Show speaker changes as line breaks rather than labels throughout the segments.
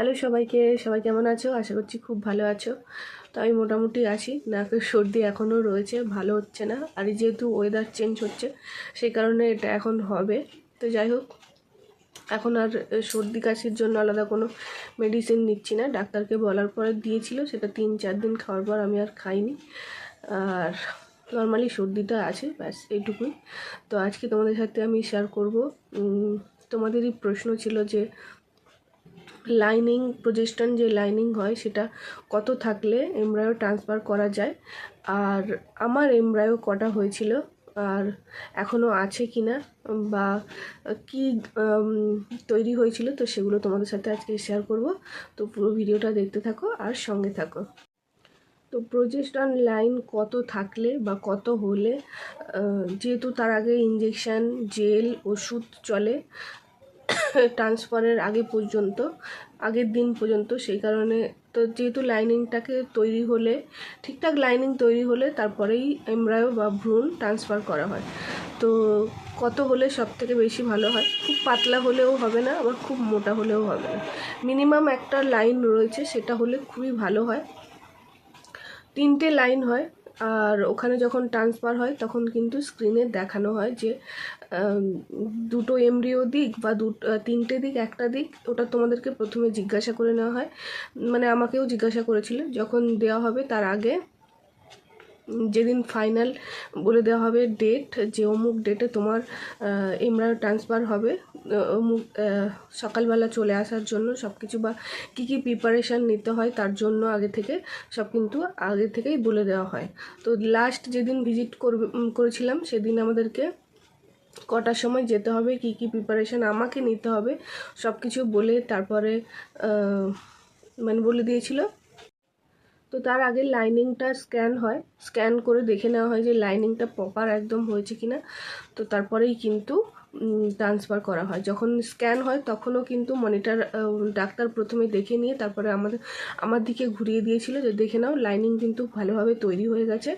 Hello সবাইকে, সবাই কেমন আছো? আশা করছি খুব ভালো আছো। তো আমি মোটামুটি আছি। নাকের সর্দি এখনও রয়েছে, ভালো হচ্ছে না। আর যেহেতু ওয়েদার চেঞ্জ হচ্ছে, সেই কারণে এটা এখন হবে। তো যাই হোক, এখন আর সর্দি কাশির জন্য আলাদা কোনো মেডিসিন নিচ্ছি না। ডাক্তারকে বলার পরে দিয়েছিল, সেটা তিন চার দিন খাওয়ার পর আমি আর খাইনি। আর নর্মালি সর্দিটা আছে, ব্যাস এইটুকুই। তো আজকে তোমাদের সাথে আমি শেয়ার করব। তোমাদেরই প্রশ্ন ছিল যে লাইনিং প্রজেস্টন যে লাইনিং হয়, সেটা কত থাকলে এমব্রায়ো ট্রান্সফার করা যায়? আর আমার এমব্রায়ো কটা হয়েছিল? আর এখনও আছে কি না? বা কি তৈরি হয়েছিল? তো সেগুলো তোমাদের সাথে আজকে শেয়ার করব। তো পুরো ভিডিওটা দেখতে থাকো আর সঙ্গে থাকো। তো প্রজেস্টন লাইন কত থাকলে বা কত হলে যেহেতু তার আগে ইঞ্জেকশান জেল ওষুধ চলে ট্রান্সফারের আগে পর্যন্ত, আগের দিন পর্যন্ত, সেই কারণে তো যেহেতু লাইনিংটাকে তৈরি হলে, ঠিকঠাক লাইনিং তৈরি হলে তারপরেই এমব্রায়ো বা ভ্রূণ ট্রান্সফার করা হয়। তো কত হলে সব থেকে বেশি ভালো হয়? খুব পাতলা হলেও হবে না, আবার খুব মোটা হলেও হবে না। মিনিমাম একটা লাইন রয়েছে, সেটা হলে খুবই ভালো হয়। তিনটে লাইন হয় আর ওখানে যখন ট্রান্সফার হয়, তখন কিন্তু স্ক্রিনে দেখানো হয় যে দুটো এমব্রিও দিক বা দু তিনটে দিক, একটা দিক, ওটা তোমাদেরকে প্রথমে জিজ্ঞাসা করে নেওয়া হয়। মানে আমাকেও জিজ্ঞাসা করেছিল, যখন দেওয়া হবে তার আগে যেদিন ফাইনাল বলে দেওয়া হবে ডেট যে অমুক ডেটে তোমার এমব্রায়ো ট্রান্সফার হবে অমুক সকালবেলা চলে আসার জন্য সব কিছু বা কী কী প্রিপারেশান নিতে হয় তার জন্য আগে থেকে সব কিন্তু আগে থেকেই বলে দেওয়া হয়। তো লাস্ট যেদিন ভিজিট করবে করেছিলাম সেদিন আমাদেরকে কটার সময় যেতে হবে, কি কি প্রিপারেশান আমাকে নিতে হবে সব কিছু বলে তারপরে মানে বলে দিয়েছিল। তো তার আগে লাইনিংটা স্ক্যান হয়। স্ক্যান করে দেখে নেওয়া হয় যে লাইনিংটা প্রপার একদম হয়েছে কিনা। তো তারপরেই কিন্তু ট্রান্সফার করা হয়। যখন স্ক্যান হয়, তখনও কিন্তু মনিটর ডাক্তার প্রথমে দেখে নিয়ে তারপরে আমাদের, আমার দিকে ঘুরিয়ে দিয়েছিল যে দেখে নাও লাইনিং কিন্তু ভালোভাবে তৈরি হয়ে গেছে।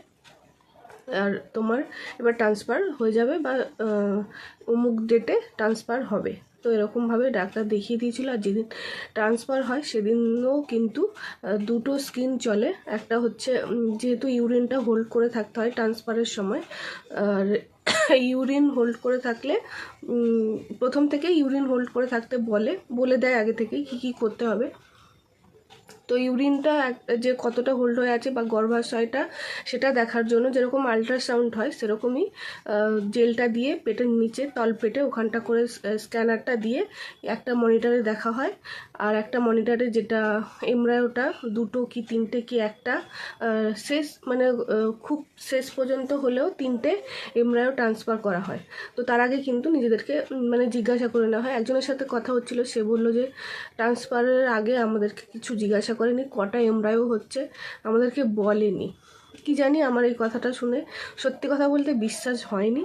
আর তোমার এবার ট্রান্সফার হয়ে যাবে বা অমুক ডেটে ট্রান্সফার হবে। তো এরকমভাবে ডাক্তার দেখিয়ে দিয়েছিল আর যেদিন ট্রান্সফার হয় সেদিনও কিন্তু দুটো স্কিন চলে। একটা হচ্ছে যেহেতু ইউরিনটা হোল্ড করে থাকতে হয় ট্রান্সফারের সময়, আর ইউরিন হোল্ড করে থাকলে প্রথম থেকে ইউরিন হোল্ড করে থাকতে বলে বলে দেয় আগে থেকে কি কি করতে হবে। তো ইউরিনটা যে কতটা হোল্ড হয়ে আছে বা গর্ভাশয়টা, সেটা দেখার জন্য যেরকম আল্ট্রাসাউন্ড হয়, সেরকমই জেলটা দিয়ে পেটের নিচে তল পেটে ওখানটা করে স্ক্যানারটা দিয়ে একটা মনিটরে দেখা হয়। আর একটা মনিটরে যেটা এমব্রায়োটা দুটো কি তিনটে কি একটা শেষ মানে খুব শেষ পর্যন্ত হলেও তিনটে এমব্রায়ো ট্রান্সফার করা হয়। তো তার আগে কিন্তু নিজেদেরকে মানে জিজ্ঞাসা করে নেওয়া হয়। একজনের সাথে কথা হচ্ছিল, সে বলল যে ট্রান্সফারের আগে আমাদেরকে কিছু জিজ্ঞাসা করেনি, কটা এমব্রায়ো হচ্ছে, আমাদেরকে বলেনি। কি জানি আমার এই কথাটা শুনে সত্যি কথা বলতে বিশ্বাস হয়নি।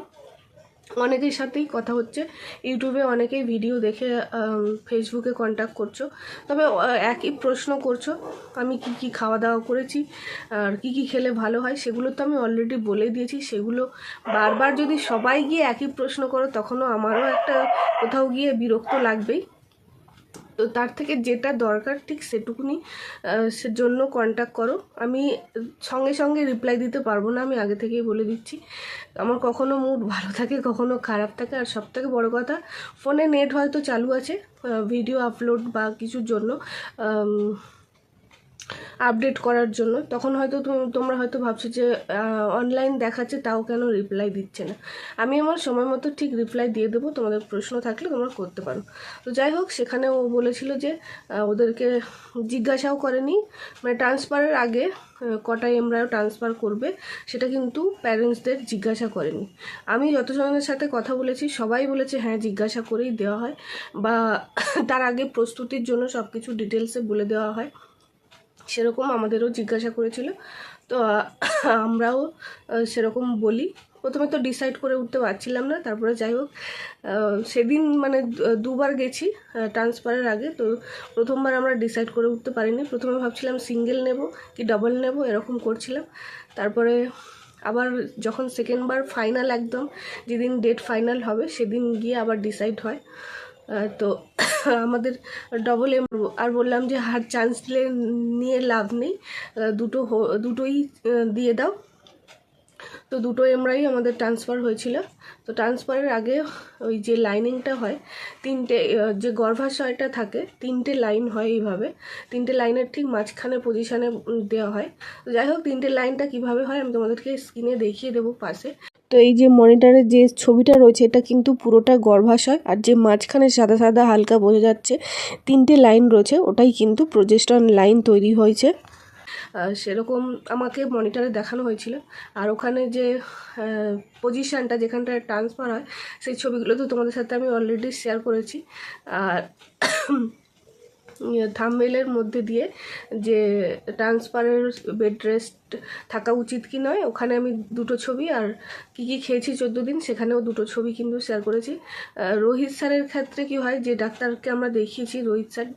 অনেকের সাথেই কথা হচ্ছে, ইউটিউবে অনেকেই ভিডিও দেখে ফেসবুকে কন্ট্যাক্ট করছ। তবে একই প্রশ্ন করছ, আমি কি কি খাওয়া দাওয়া করেছি, আর কি কি খেলে ভালো হয়, সেগুলো তো আমি অলরেডি বলে দিয়েছি, সেগুলো বারবার যদি সবাই গিয়ে একই প্রশ্ন করো, তখনও আমারও একটা কোথাও গিয়ে বিরক্ত লাগবেই। তো তার থেকে যেটা দরকার ঠিক সেটুকুনি জন্য কন্ট্যাক্ট করো। আমি সঙ্গে সঙ্গে রিপ্লাই দিতে পারব না, আমি আগে থেকেই বলে দিচ্ছি। আমার কখনো মুড ভালো থাকে, কখনো খারাপ থাকে। আর সব থেকে বড়ো কথা ফোনে নেট হয়তো চালু আছে ভিডিও আপলোড বা কিছুর জন্য। আপডেট করার জন্য, তখন হয়তো তোমরা হয়তো ভাবছ যে অনলাইন দেখাচ্ছে তাও কেন রিপ্লাই দিচ্ছে না। আমি আমার সময় মতো ঠিক রিপ্লাই দিয়ে দেবো, তোমাদের প্রশ্ন থাকলে তোমরা করতে পারো। তো যাই হোক, সেখানে ও বলেছিল যে ওদেরকে জিজ্ঞাসাও করেনি। মানে ট্রান্সফারের আগে কটা এমব্রায়ো ট্রান্সফার করবে, সেটা কিন্তু প্যারেন্টসদের জিজ্ঞাসা করেনি। আমি যতজনের সাথে কথা বলেছি, সবাই বলেছে হ্যাঁ জিজ্ঞাসা করেই দেওয়া হয়। বা তার আগে প্রস্তুতির জন্য সব কিছু ডিটেলসে বলে দেওয়া হয়। সেরকম আমাদেরও জিজ্ঞাসা করেছিল। তো, আমরাও সেরকম বলি। প্রথমে তো ডিসাইড করে উঠতে পারছিলাম না, তারপরে যাই হোক সেদিন মানে দুবার গেছি ট্রান্সফারের আগে। তো প্রথমবার আমরা ডিসাইড করে উঠতে পারিনি। প্রথমে ভাবছিলাম সিঙ্গেল নেব কি ডবল নেব, এরকম করছিলাম। তারপরে আবার যখন সেকেন্ডবার ফাইনাল একদম, যেদিন ডেট ফাইনাল হবে, সেদিন গিয়ে আবার ডিসাইড হয়। তো আমাদের ডবল এম আর বললাম যে হার চান্স নিয়ে লাভ নেই। দুটো দুটোই দিয়ে দাও। তো দুটো এমরাই আমাদের ট্রান্সফার হয়েছিল। তো ট্রান্সফারের আগে ওই যে লাইনিংটা হয়, তিনটে যে গর্ভাশয়টা থাকে, তিনটে লাইন হয় এইভাবে। তিনটে লাইনের ঠিক মাঝখানে পজিশানে দেওয়া হয়। তো যাই হোক, তিনটে লাইনটা কীভাবে হয় আমি তোমাদেরকে স্ক্রিনে দেখিয়ে দেবো পাশে। তো এই যে মনিটরের যে ছবিটা রয়েছে, এটা কিন্তু পুরোটা গর্ভাশয়। আর যে মাঝখানে সাদা সাদা হালকা বোঝা যাচ্ছে, তিনটে লাইন রয়েছে, ওটাই কিন্তু প্রজেস্টন লাইন তৈরি হয়েছে। সেরকম আমাকে মনিটরে দেখানো হয়েছিল। আর ওখানে যে পজিশানটা যেখানটায় ট্রান্সফার হয়, সেই ছবিগুলো তো তোমাদের সাথে আমি অলরেডি শেয়ার করেছি। আর থামমেলের মধ্যে দিয়ে যে ট্রান্সফারের বেড রেস্ট থাকা উচিত কি নয়, ওখানে আমি দুটো ছবি আর কি কি খেয়েছি চোদ্দ দিন সেখানেও দুটো ছবি কিন্তু শেয়ার করেছি। রোহিত স্যারের ক্ষেত্রে কি হয়, যে ডাক্তারকে আমরা দেখিয়েছি, রোহিত স্যার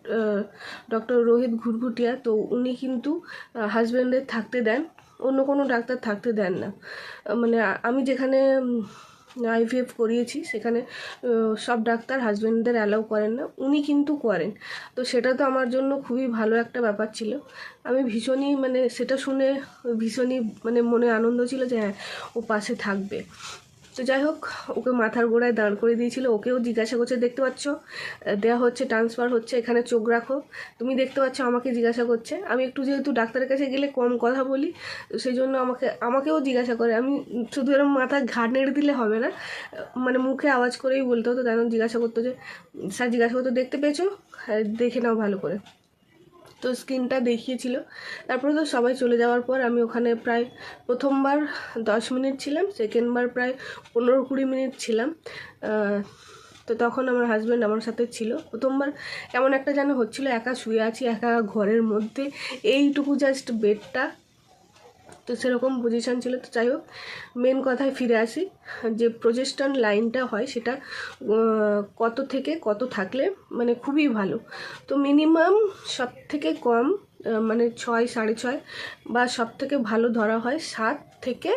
ডক্টর রোহিত ঘুরঘুটিয়া, তো উনি কিন্তু হাজব্যান্ডের থাকতে দেন, অন্য কোনো ডাক্তার থাকতে দেন না। মানে আমি যেখানে আইভিএফ করিয়েছি, সেখানে সব ডাক্তার হাজব্যান্ডদের অ্যালাউ করেন না, উনি কিন্তু করেন। তো সেটা তো আমার জন্য খুবই ভালো একটা ব্যাপার ছিল। আমি ভীষণই মানে সেটা শুনে ভীষণই মানে মনে আনন্দ ছিল যে হ্যাঁ ও পাশে থাকবে। তো যাই হোক, ওকে মাথার গোড়ায় দাঁড় করে দিয়েছিল। ওকেও জিজ্ঞাসা করছে, দেখতে পাচ্ছ? দেয়া হচ্ছে ট্রান্সফার হচ্ছে, এখানে চোখ রাখো। তুমি দেখতে পাচ্ছ, আমাকে জিজ্ঞাসা করছে। আমি একটু যেহেতু ডাক্তারের কাছে গেলে কম কথা বলি, সেই জন্য আমাকে, আমাকেও জিজ্ঞাসা করে। আমি শুধু এরকম মাথা ঘাড় নেড়ে দিলে হবে না মানে মুখে আওয়াজ করেই বলতে হতো তেমন জিজ্ঞাসা করতো যে, স্যার, জিজ্ঞাসা করতো, দেখতে পেয়েছ? হ্যাঁ দেখে নাও ভালো করে। তো স্ক্রিনটা দেখিয়েছিল। তারপরে তো সবাই চলে যাওয়ার পর আমি ওখানে প্রায় প্রথমবার দশ মিনিট ছিলাম সেকেন্ডবার প্রায় পনেরো কুড়ি মিনিট ছিলাম। তো তখন আমার হাজব্যান্ড আমার সাথে ছিল। প্রথমবার এমন একটা যেন হচ্ছিল, একা শুয়ে আছি, একা ঘরের মধ্যে। এইটুকু জাস্ট বেডটা তো সেরকম পজিশান ছিল। তো যাই হোক মেন কথায় ফিরে আসি। যে প্রজেস্টন লাইনটা হয় সেটা কত থেকে কত থাকলে মানে খুবই ভালো। তো মিনিমাম সব থেকে কম মানে ছয়, সাড়ে ছয় বা সব থেকে ভালো ধরা হয় সাত থেকে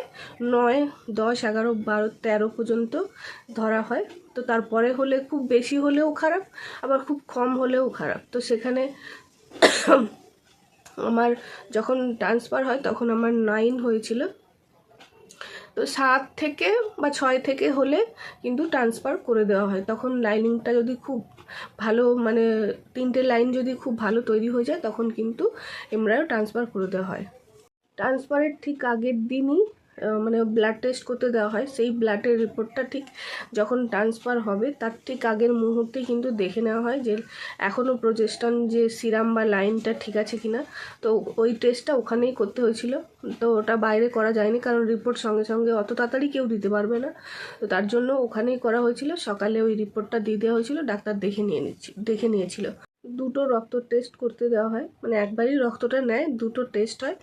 নয়, দশ, এগারো, বারো, তেরো পর্যন্ত ধরা হয়। তো তারপরে হলে খুব বেশি হলেও খারাপ, আবার খুব কম হলেও খারাপ। তো সেখানে আমার যখন ট্রান্সফার হয়, তখন আমার নাইন হয়েছিল। তো সাত থেকে বা ছয় থেকে হলে কিন্তু ট্রান্সফার করে দেওয়া হয়। তখন লাইনিংটা যদি খুব ভালো মানে তিনটে লাইন যদি খুব ভালো তৈরি হয়ে যায়, তখন কিন্তু এমরাও ট্রান্সফার করে দেওয়া হয়। ট্রান্সফারের ঠিক আগের দিনই মানে ব্লাড টেস্ট করতে দেওয়া হয়, সেই ব্লাডের রিপোর্টটা ঠিক যখন ট্রান্সফার হবে, তার ঠিক আগের মুহূর্তেই কিন্তু দেখে নেওয়া হয় যে এখনও প্রজেস্টন যে সিরাম বা লাইনটা ঠিক আছে কি না তো ওই টেস্টটা ওখানেই করতে হয়েছিল। তো ওটা বাইরে করা যায়নি, কারণ রিপোর্ট সঙ্গে সঙ্গে অত তাড়াতাড়ি কেউ দিতে পারবে না। তো তার জন্য ওখানেই করা হয়েছিল। সকালে ওই রিপোর্টটা দিয়ে দেওয়া হয়েছিল, ডাক্তার দেখে নিয়ে নিচ্ছি, দেখে নিয়েছিল। দুটো রক্ত টেস্ট করতে দেওয়া হয়। মানে একবারই রক্তটা নেয়, দুটো টেস্ট হয়।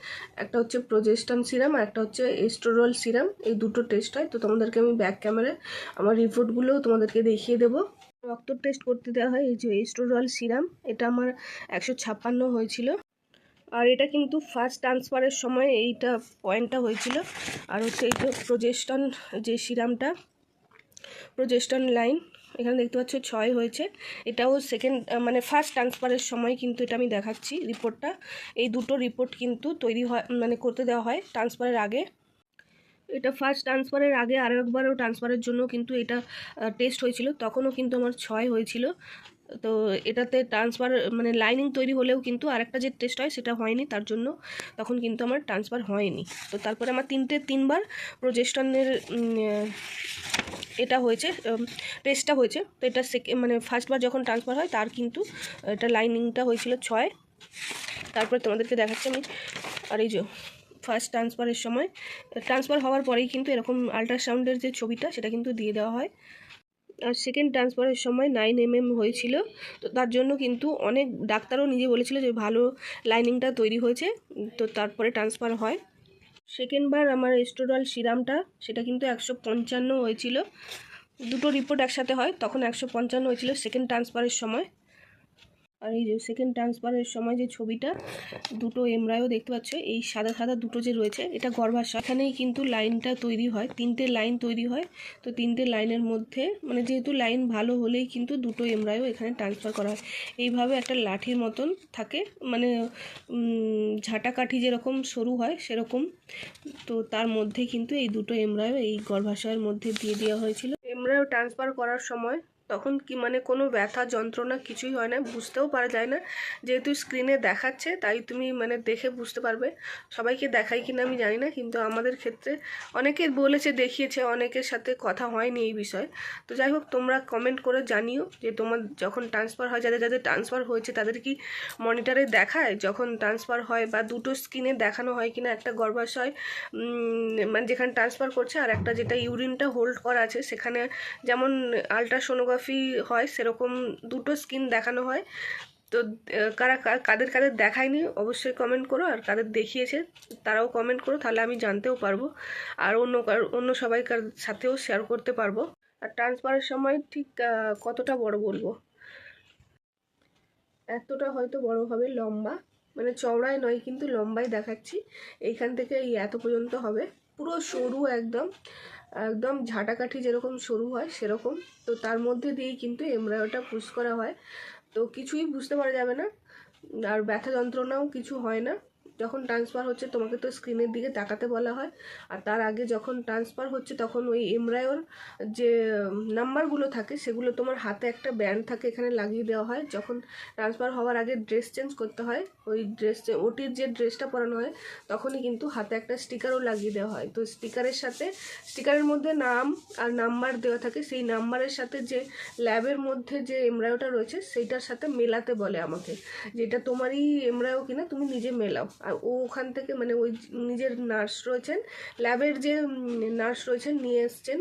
একটা হচ্ছে প্রোজেস্টন সিরাম আর একটা হচ্ছে এস্টোরল সিরাম এই দুটো টেস্ট হয়। তো তোমাদেরকে আমি ব্যাক ক্যামেরায় আমার রিপোর্টগুলোও তোমাদেরকে দেখিয়ে দেবো। রক্ত টেস্ট করতে দেওয়া হয়, এই যে এস্টোরল সিরাম এটা আমার একশো ছাপ্পান্ন হয়েছিল। আর এটা কিন্তু ফার্স্ট ট্রান্সফারের সময় এইটা পয়েন্টটা হয়েছিল। আর হচ্ছে এই যে প্রোজেস্টন যে সিরামটা প্রোজেস্টন লাইন এখানে দেখতে পাচ্ছ ছয় হয়েছে। এটাও সেকেন্ড মানে ফার্স্ট ট্রান্সফারের সময় কিন্তু এটা আমি দেখাচ্ছি রিপোর্টটা এই দুটো রিপোর্ট কিন্তু তৈরি হয় মানে করতে দেওয়া হয় ট্রান্সফারের আগে। এটা ফার্স্ট ট্রান্সফারের আগে আরও একবারও ট্রান্সফারের জন্য কিন্তু এটা টেস্ট হয়েছিল। তখনও কিন্তু আমার ছয় হয়েছিল। তো এটাতে ট্রান্সফার মানে লাইনিং তৈরি হলেও কিন্তু আরেকটা যে টেস্ট হয় সেটা হয়নি, তার জন্য তখন কিন্তু আমার ট্রান্সফার হয়নি। তো তারপরে আমার তিনটে, তিনবার প্রজেস্টনের এটা হয়েছে টেস্টটা হয়েছে। তো এটা সেকেন্ড মানে ফার্স্টবার যখন ট্রান্সফার হয়, তার কিন্তু, এটা লাইনিংটা হয়েছিল ছয়। তারপরে তোমাদেরকে দেখাচ্ছি আমি। আর এই যে ফার্স্ট ট্রান্সফারের সময় ট্রান্সফার হওয়ার পরেই কিন্তু এরকম আল্ট্রাসাউন্ডের যে ছবিটা, সেটা কিন্তু দিয়ে দেওয়া হয়। আর সেকেন্ড ট্রান্সফারের সময় নাইন এম এম হয়েছিল। তো তার জন্য কিন্তু অনেক ডাক্তারও নিজে বলেছিল যে ভালো লাইনিংটা তৈরি হয়েছে। তো তারপরে ট্রান্সফার হয়। সেকেন্ডবার আমার এস্টোরল সিরামটা, সেটা কিন্তু একশো পঞ্চান্ন হয়েছিল। দুটো রিপোর্ট একসাথে হয়, তখন একশো পঞ্চান্ন হয়েছিল সেকেন্ড ট্রান্সফারের সময়। আর এই যে সেকেন্ড ট্রান্সফারের সময় যে ছবিটা দুটো এমরাইও দেখতে পাচ্ছ এই সাদা সাদা দুটো যে রয়েছে এটা গর্ভাশয়। এখানেই কিন্তু লাইনটা তৈরি হয় তিনটে লাইন তৈরি হয়। তো তিনটে লাইনের মধ্যে মানে যেহেতু লাইন ভালো হলেই কিন্তু দুটো এমরাইও এখানে ট্রান্সফার করা হয়। এইভাবে একটা লাঠির মতন থাকে মানে উম, ঝাঁটাকাঠি যেরকম সরু হয় সেরকম। তো তার মধ্যে কিন্তু এই দুটো এমরাইও এই গর্ভাশয়ের মধ্যে দিয়ে দেওয়া হয়েছিল। এমরাইও ট্রান্সফার করার সময় তখন কি মানে কোনো ব্যথা, যন্ত্রণা কিছুই হয় না, বুঝতেও পারা যায় না। যেহেতু স্ক্রিনে দেখাচ্ছে, তাই তুমি মানে দেখে বুঝতে পারবে। সবাইকে দেখাই কিনা আমি জানি না, কিন্তু আমাদের ক্ষেত্রে অনেকে বলেছে, দেখিয়েছে, অনেকের সাথে কথা হয়নি এই বিষয়ে। তো যাই হোক, তোমরা কমেন্ট করে জানিও যে তোমার যখন ট্রান্সফার হয়, যাদের যাদের ট্রান্সফার হয়েছে, তাদের কি মনিটরে দেখায়? যখন ট্রান্সফার হয় বা দুটো স্ক্রিনে দেখানো হয় কিনা, একটা গর্ভাশয় মানে যেখানে ট্রান্সফার করছে, আর একটা যেটা ইউরিনটা হোল্ড করা আছে, সেখানে যেমন আলট্রাসোনোগ্রাফি হয়, সেরকম দুটো স্কিন দেখানো হয়। তো কারা কাদের কাদের দেখায়নি অবশ্যই কমেন্ট করো, আর কাদের দেখিয়েছে তারাও কমেন্ট করো, তাহলে আমি জানতেও পারব। আর অন্য অন্য সবাইকার সাথেও শেয়ার করতে পারব। আর ট্রান্সফারের সময় ঠিক কতটা বড় বলব? এতটা হয়তো বড় হবে, লম্বা। মানে চওড়ায় নয়, কিন্তু লম্বাই দেখাচ্ছি। এইখান থেকে এই এত পর্যন্ত হবে। পুরো সরু একদম। একদম ঝাঁটাকাঠি যেরকম সরু হয়, সেরকম। তো তার মধ্যে দিয়েই কিন্তু এমব্রয়ডারিটা পুশ করা হয়। তো কিছুই বুঝতে পারা যাবে না। আর ব্যথা যন্ত্রণাও কিছু হয় না। যখন ট্রান্সফার হচ্ছে, তোমাকে তো স্ক্রিনের দিকে তাকাতে বলা হয়। আর তার আগে যখন ট্রান্সফার হচ্ছে, তখন ওই এমব্রায়োর যে নাম্বারগুলো থাকে, সেগুলো তোমার হাতে একটা ব্যান্ড থাকে, এখানে লাগিয়ে দেওয়া হয়। যখন ট্রান্সফার হওয়ার আগে ড্রেস চেঞ্জ করতে হয়, ওই ড্রেস ওটির যে ড্রেসটা পরানো হয়, তখনই কিন্তু হাতে একটা স্টিকারও লাগিয়ে দেওয়া হয়। তো স্টিকারের সাথে স্টিকারের মধ্যে নাম আর নাম্বার দেওয়া থাকে। সেই নাম্বারের সাথে যে ল্যাবের মধ্যে যে এমব্রায়োটা রয়েছে, সেইটার সাথে মেলাতে বলে আমাকে। যেটা তোমারই এমব্রায়ো কিনা, তুমি নিজে মেলাও। আর ও ওখান থেকে মানে ওই নিজের নার্স রয়েছেন, ল্যাবের যে নার্স রয়েছেন, নিয়ে এসছেন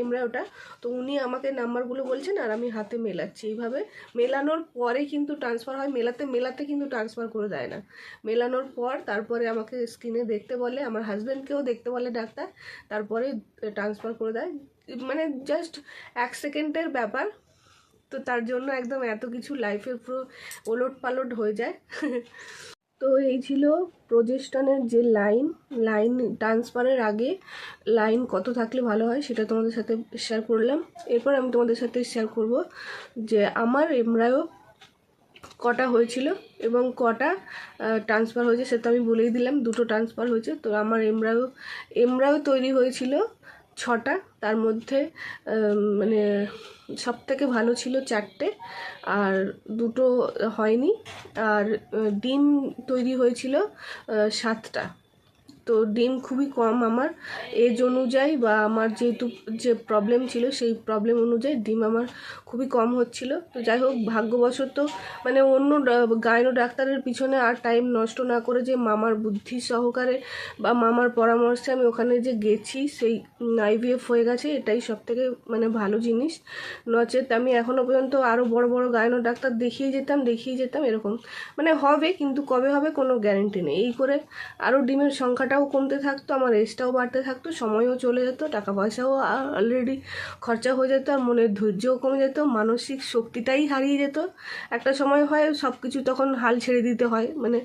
এমব্রায়োটা তো উনি আমাকে নাম্বারগুলো বলছেন আর আমি হাতে মেলাচ্ছি। এইভাবে মেলানোর পরে কিন্তু ট্রান্সফার হয়, মেলাতে মেলাতে কিন্তু ট্রান্সফার করে দেয় না। মেলানোর পর তারপরে আমাকে স্ক্রিনে দেখতে বলে, আমার হাজব্যান্ডকেও দেখতে বলে ডাক্তার, তারপরে ট্রান্সফার করে দেয়। মানে জাস্ট এক সেকেন্ডের ব্যাপার, তো তার জন্য একদম এত কিছু লাইফে পুরো ওলট পালট হয়ে যায়। তো এই ছিল প্রজেস্টনের যে লাইন লাইন ট্রান্সফারের আগে লাইন কত থাকলে ভালো হয় সেটা তোমাদের সাথে শেয়ার করলাম। এরপর আমি তোমাদের সাথে শেয়ার করব যে আমার এমরায়ও কটা হয়েছিল এবং কটা ট্রান্সফার হয়েছে সেটা আমি বলেই দিলাম, দুটো ট্রান্সফার হয়েছে। তো আমার এমরাও এমরাও তৈরি হয়েছিল ছটা, তার মধ্যে মানে সব থেকে ভালো ছিল চারটে আর দুটো হয়নি। আর ডিম তৈরি হয়েছিল সাতটা। তো ডিম খুবই কম আমার। এজ অনুযায়ী বা আমার যেহেতু যে প্রবলেম ছিল, সেই প্রবলেম অনুযায়ী ডিম আমার খুবই কম হচ্ছিল। তো যাই হোক, ভাগ্যবশত মানে অন্য গাইনো ডাক্তারের পিছনে আর টাইম নষ্ট না করে যে মামার বুদ্ধি সহকারে বা মামার পরামর্শে আমি ওখানে যে গেছি, সেই আইভিএফ হয়ে গেছে, এটাই সব থেকে মানে ভালো জিনিস। নচেত আমি এখনও পর্যন্ত আরও বড় বড় গাইনো ডাক্তার দেখিয়ে যেতাম দেখিয়ে যেতাম এরকম। মানে হবে, কিন্তু কবে হবে কোনো গ্যারেন্টি নেই। এই করে আরও ডিমের সংখ্যাটাও কমতে থাকতো, আমার এজটাও বাড়তে থাকতো, সময়ও চলে যেত টাকা পয়সাও অলরেডি খরচা হয়ে যেত আর মনের ধৈর্যও কমে যেত, মানসিক শক্তিটাই হারিয়ে যেত। একটা সময় হয় সব কিছু তখন হাল ছেড়ে দিতে হয় মানে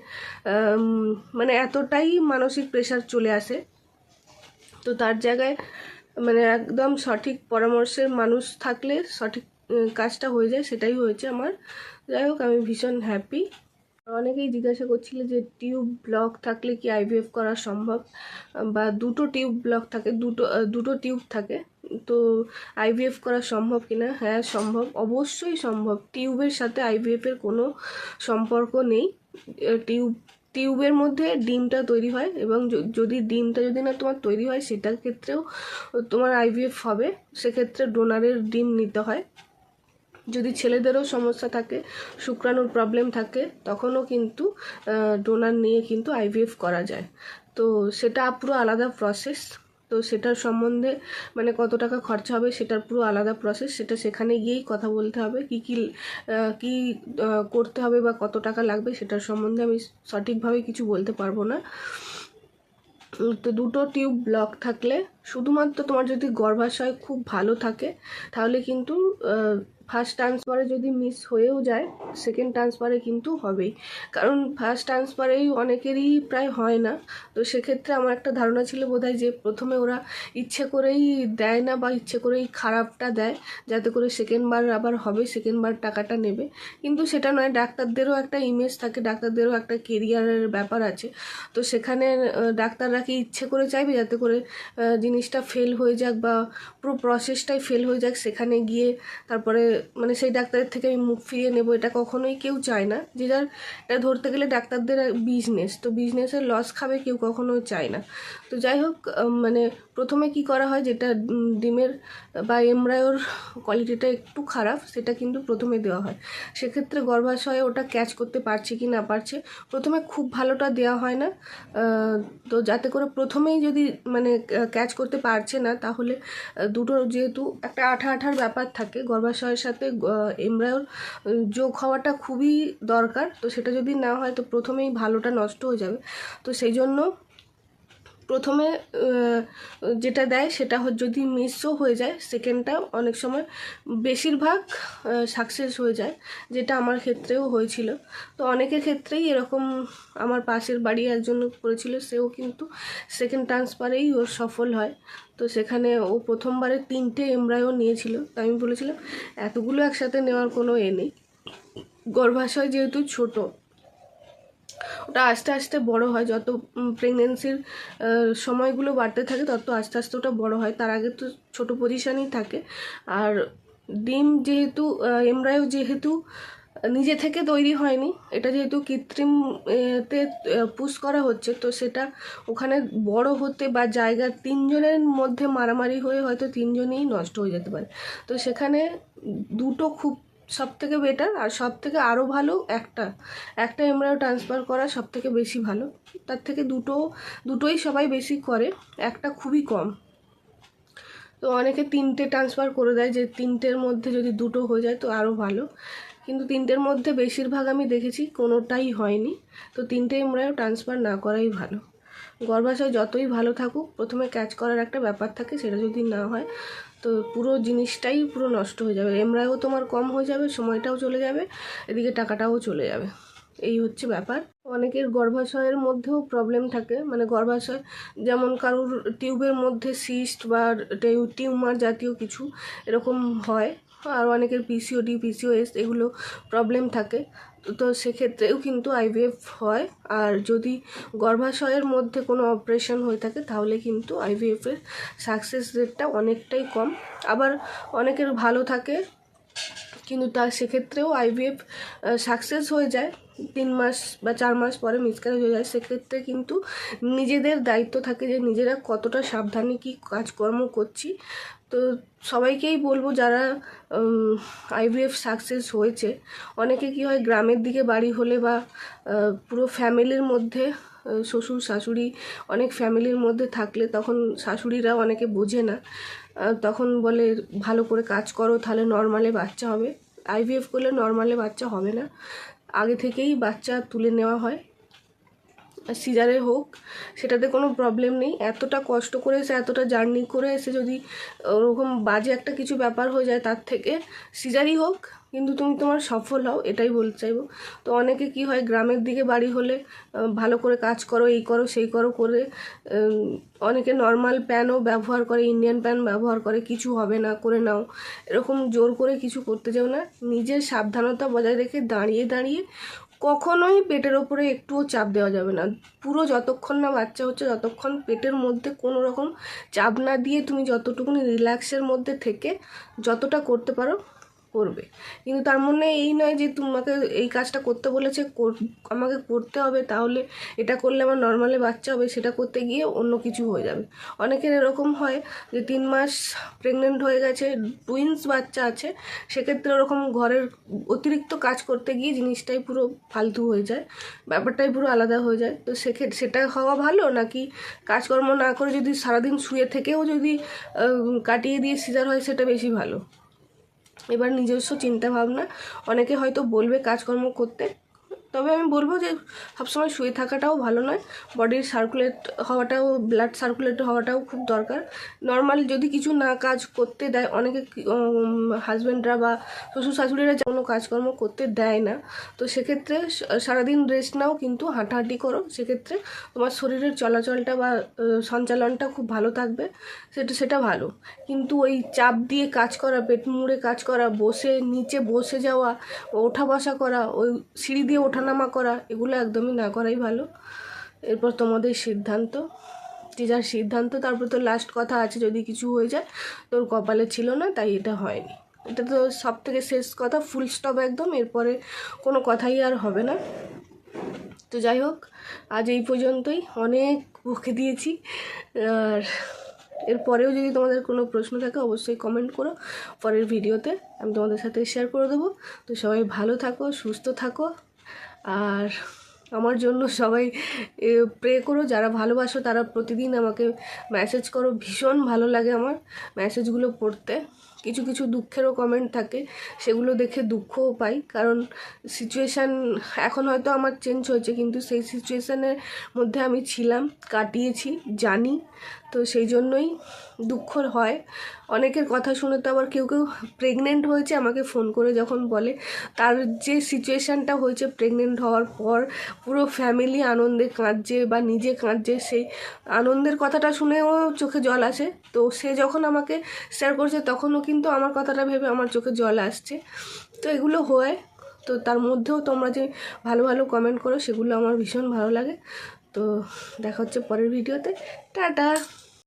মানে এতটাই মানসিক প্রেশার চলে আসে। তো তার জায়গায় মানে একদম সঠিক পরামর্শের মানুষ থাকলে সঠিক কাজটা হয়ে যায়, সেটাই হয়েছে আমার। যাই হোক, আমি ভীষণ হ্যাপি অনেকেই জিজ্ঞাসা করছিল যে টিউব ব্লক থাকলে কি আইভিএফ করা সম্ভব? বা দুটো টিউব ব্লক থাকে, দুটো দুটো টিউব থাকে, তো আইভিএফ করা সম্ভব কিনা? হ্যাঁ সম্ভব। অবশ্যই সম্ভব। টিউবের সাথে আইভিএফ এর কোনো সম্পর্ক নেই। টিউব, টিউবের মধ্যে ডিমটা তৈরি হয় এবং যদি ডিমটা যদি না তোমার তৈরি হয়, সেটার ক্ষেত্রেও তোমার আইভিএফ হবে। সেক্ষেত্রে ডোনারের ডিম নিতে হয়। যদি ছেলেদেরও সমস্যা থাকে, শুক্রাণুর প্রবলেম থাকে, তখনও কিন্তু ডোনার নিয়ে কিন্তু আইভিএফ করা যায়। তো সেটা পুরো আলাদা প্রসেস তো সেটার সম্বন্ধে মানে কত টাকা খরচা হবে সেটার পুরো আলাদা প্রসেস সেটা সেখানে গিয়েই কথা বলতে হবে, কি কি কি করতে হবে বা কত টাকা লাগবে সেটার সম্বন্ধে আমি সঠিকভাবে কিছু বলতে পারব না। তো দুটো টিউব ব্লক থাকলে শুধুমাত্র তোমার যদি গর্ভাশয় খুব ভালো থাকে তাহলে কিন্তু ফার্স্ট ট্রান্সফারে যদি মিস হয়েও যায় সেকেন্ড ট্রান্সফারে কিন্তু হবেই। কারণ ফার্স্ট ট্রান্সফারেই অনেকেরই প্রায় হয় না। তো সেক্ষেত্রে আমার একটা ধারণা ছিল বোধহয় যে প্রথমে ওরা ইচ্ছে করেই দেয় না বা ইচ্ছে করেই খারাপটা দেয় যাতে করে সেকেন্ডবার আবার হবে সেকেন্ডবার টাকাটা নেবে। কিন্তু সেটা নয় ডাক্তারদেরও একটা ইমেজ থাকে ডাক্তারদেরও একটা কেরিয়ারের ব্যাপার আছে। তো সেখানে ডাক্তাররা কি ইচ্ছে করে চাইবে? যাতে করে আহ, জিনিসটা ফেল হয়ে যাক বা পুরো প্রসেসটাই ফেল হয়ে যাক, সেখানে গিয়ে তারপরে মানে সেই ডাক্তারের থেকে আমি মুখ ফিরিয়ে নেব, এটা কখনোই কেউ চায় না। যে যার, এটা ধরতে গেলে ডাক্তারদের বিজনেস তো বিজনেসের লস খাবে কেউ কখনো চায় না। তো যাই হোক মানে প্রথমে কি করা হয়, যেটা ডিমের বা এমব্রায়োর কোয়ালিটিটা একটু খারাপ, সেটা কিন্তু প্রথমে দেওয়া হয়। সেক্ষেত্রে গর্ভাশয়ে ওটা ক্যাচ করতে পারছে কি না পারছে, প্রথমে খুব ভালোটা দেওয়া হয় না। তো যাতে করে প্রথমেই যদি মানে ক্যাচ করতে পারছে না, তাহলে দুটো যেহেতু একটা আঠা আঠার ব্যাপার থাকে, গর্ভাশয়ের সাথে এমব্রায়োর যোগ হওয়াটা খুবই দরকার। তো সেটা যদি না হয়, তো প্রথমেই ভালোটা নষ্ট হয়ে যাবে। তো সেই জন্য প্রথমে যেটা দেয় সেটা যদি মিসও হয়ে যায় সেকেন্ডটা অনেক সময় বেশিরভাগ সাকসেস হয়ে যায়, যেটা আমার ক্ষেত্রেও হয়েছিল। তো অনেকের ক্ষেত্রেই এরকম আমার পাশের বাড়ি একজন করেছিল, সেও কিন্তু সেকেন্ড ট্রান্সফারেই ওর সফল হয়। তো সেখানে ও প্রথমবারে তিনটে এমব্রায়ও নিয়েছিল। আমি বলেছিলাম, এতগুলো একসাথে নেওয়ার কোনো এ নেই। গর্ভাশয় যেহেতু ছোটো ওটা আস্তে আস্তে বড় হয়। যত প্রেগনেন্সির সময়গুলো বাড়তে থাকে, তত আস্তে আস্তে ওটা বড় হয়। তার আগে তো ছোট পজিশানেই থাকে। আর ডিম যেহেতু এমব্রায়ো যেহেতু নিজে থেকে তৈরি হয়নি, এটা যেহেতু কৃত্রিম, এতে পুশ করা হচ্ছে, তো সেটা ওখানে বড় হতে বা জায়গা তিনজনের মধ্যে মারামারি হয়ে হয়তো তিনজনেই নষ্ট হয়ে যেতে পারে। তো সেখানে দুটো খুব সব থেকে বেটার আর সব থেকে আরও ভালো একটা। একটা এমব্রায়ো ট্রান্সফার করা সব থেকে বেশি ভালো। তার থেকে দুটো, দুটোই সবাই বেশি করে, একটা খুবই কম। তো অনেকে তিনটে ট্রান্সফার করে দেয় যে তিনটের মধ্যে যদি দুটো হয়ে যায় তো আরও ভালো। কিন্তু তিনটের মধ্যে বেশিরভাগ আমি দেখেছি কোনোটাই হয়নি। তো তিনটে এমব্রায়ো ট্রান্সফার না করাই ভালো। গর্ভাশয় যতই ভালো থাকুক, প্রথমে ক্যাচ করার একটা ব্যাপার থাকে, সেটা যদি না হয় তো পুরো জিনিসটাই পুরো নষ্ট হয়ে যাবে। এমরাও তোমার কম হয়ে যাবে, সময়টাও চলে যাবে, এদিকে টাকাটাও চলে যাবে। এই হচ্ছে ব্যাপার। অনেকের গর্ভাশয়ের মধ্যেও প্রবলেম থাকে। মানে গর্ভাশয় যেমন কারোর টিউবের মধ্যে সিস্ট বা টিউমার জাতীয় কিছু এরকম হয়। আর অনেকের পিসিওডি পিসিওএস এগুলো প্রবলেম থাকে। তো- সেক্ষেত্রেও কিন্তু আইভিএফ হয়। আর যদি গর্ভাশয়ের মধ্যে কোনো অপারেশন হয়ে থাকে, তাহলে কিন্তু আইভিএফের সাকসেস রেটটা অনেকটাই কম। আবার অনেকের ভালো থাকে, কিন্তু তা সেক্ষেত্রেও আইভিএফ সাকসেস হয়ে যায়। তিন মাস বা চার মাস পরে মিসক্যারেজ হয়ে যায়। সেক্ষেত্রে কিন্তু নিজেদের দায়িত্ব থাকে যে নিজেরা কতটা সাবধানে কী কাজকর্ম করছি। তো সবাইকেই বলব যারা আইভিএফ সাকসেস হয়েছে, অনেকে কি হয় গ্রামের দিকে বাড়ি হলে বা পুরো ফ্যামিলির মধ্যে শ্বশুর শাশুড়ি অনেক ফ্যামিলির মধ্যে থাকলে তখন শাশুড়িরা অনেকে বোঝে না তখন বলে ভালো করে কাজ করো তাহলে নর্মালে বাচ্চা হবে। আইভিএফ করলে নর্মালে বাচ্চা হবে না। আগে থেকেই বাচ্চা তুলে নেওয়া হয়। সিজারে হোক, সেটাতে কোনো প্রবলেম নেই। এতটা কষ্ট করে এসে, এতটা জার্নি করে এসে যদি ওরকম বাজে একটা কিছু ব্যাপার হয়ে যায় তার থেকে, সিজারই হোক, কিন্তু তুমি তোমার সফল হও, এটাই বলতে চাইব। তো অনেকে কি হয়, গ্রামের দিকে বাড়ি হলে ভালো করে কাজ করো, এই করো, সেই করো, করে অনেকে নর্মাল প্যানও ব্যবহার করে ইন্ডিয়ান প্যান ব্যবহার করে, কিছু হবে না, করে নাও। এরকম জোর করে কিছু করতে যাও না। নিজের সাবধানতা বজায় রেখে দাঁড়িয়ে দাঁড়িয়ে কখনোই পেটের ওপরে একটুও চাপ দেওয়া যাবে না। পুরো যতক্ষণ না বাচ্চা হচ্ছে, ততক্ষণ পেটের মধ্যে কোনো রকম চাপ না দিয়ে তুমি যতটুকুনি রিল্যাক্সের মধ্যে থেকে যতটা করতে পারো করবে। কিন্তু তার মনে এই নয় যে তোমাকে এই কাজটা করতে বলেছে আমাকে করতে হবে, তাহলে এটা করলে আমার নর্মালে বাচ্চা হবে, সেটা করতে গিয়ে অন্য কিছু হয়ে যাবে। অনেকের এরকম হয় যে তিন মাস প্রেগনেন্ট হয়ে গেছে টুইন্স বাচ্চা আছে, সেক্ষেত্রে ওরকম ঘরের অতিরিক্ত কাজ করতে গিয়ে জিনিসটাই পুরো ফালতু হয়ে যায়, ব্যাপারটাই পুরো আলাদা হয়ে যায়। তো সেক্ষেত্রে সেটা হওয়া ভালো নাকি কাজকর্ম না করে যদি সারাদিন শুয়ে থেকেও যদি কাটিয়ে দিয়ে সিজার হয়, সেটা বেশি ভালো? এবার নিজস্ব চিন্তাভাবনা অনেকে হয়তো বলবে কাজকর্ম করতে তবে আমি বলব যে সবসময় শুয়ে থাকাটাও ভালো নয়। বডির সার্কুলেট হওয়াটাও ব্লাড সার্কুলেট হওয়াটাও খুব দরকার। নর্মাল যদি কিছু না কাজ করতে দেয়, অনেকে হাজব্যান্ডরা বা শ্বশুর শাশুড়িরা কোনো কাজকর্ম করতে দেয় না, তো সেক্ষেত্রে সারাদিন রেস্ট নাও, কিন্তু হাঁটাহাঁটি করো। সেক্ষেত্রে তোমার শরীরের চলাচলটা বা সঞ্চালনটা খুব ভালো থাকবে। সেটা সেটা ভালো। কিন্তু ওই চাপ দিয়ে কাজ করা, পেট মুড়ে কাজ করা, বসে, নিচে বসে যাওয়া ওঠা বসা করা, ওই সিঁড়ি দিয়ে ওঠানামা করা, এগুলো একদমই না করাই ভালো। এরপর তোমাদের সিদ্ধান্ত। যে যার সিদ্ধান্ত, তারপর তো লাস্ট কথা আছে, যদি কিছু হয়ে যায়, তোর কপালে ছিল না, তাই এটা হয়নি। এটা তো সব থেকে শেষ কথা ফুল স্টপ একদম, এরপরে কোনো কথাই আর হবে না। তো যাই হোক, আজ এই পর্যন্তই। অনেক বকে দিয়েছি। আর এরপরেও যদি তোমাদের কোনো প্রশ্ন থাকে, অবশ্যই কমেন্ট করো। পরের ভিডিওতে আমি তোমাদের সাথে শেয়ার করে দেবো। তো সবাই ভালো থাকো, সুস্থ থাকো। আর আমার জন্য সবাই প্রে করো, যারা ভালোবাসো তারা প্রতিদিন আমাকে মেসেজ করো, ভীষণ ভালো লাগে আমার মেসেজগুলো পড়তে। কিছু কিছু দুঃখেরও কমেন্ট থাকে, সেগুলো দেখে দুঃখও পাই, কারণ সিচুয়েশান এখন হয়তো আমার চেঞ্জ হয়েছে, কিন্তু সেই সিচুয়েশানের মধ্যে আমি ছিলাম, কাটিয়েছি, জানি, তো সেই জন্যই দুঃখ হয়। অনেকের কথা শুনে তো আবার কেউ কেউ প্রেগনেন্ট হয়েছে, আমাকে ফোন করে যখন বলে। তার যে সিচুয়েশানটা হয়েছে প্রেগনেন্ট হওয়ার পর, পুরো ফ্যামিলি আনন্দে কাঁদছে বা নিজে কাঁদছে, সেই আনন্দের কথাটা শুনেও চোখে জল আসে। তো সে যখন আমাকে শেয়ার করছে, তখনও কিন্তু আমার কথাটা ভেবে আমার চোখে জল আসছে। তো এগুলো হয়। তো তার মধ্যেও তোমরা যে ভালো ভালো কমেন্ট করো, সেগুলো আমার ভীষণ ভালো লাগে। তো দেখা হচ্ছে পরের ভিডিওতে টাটা!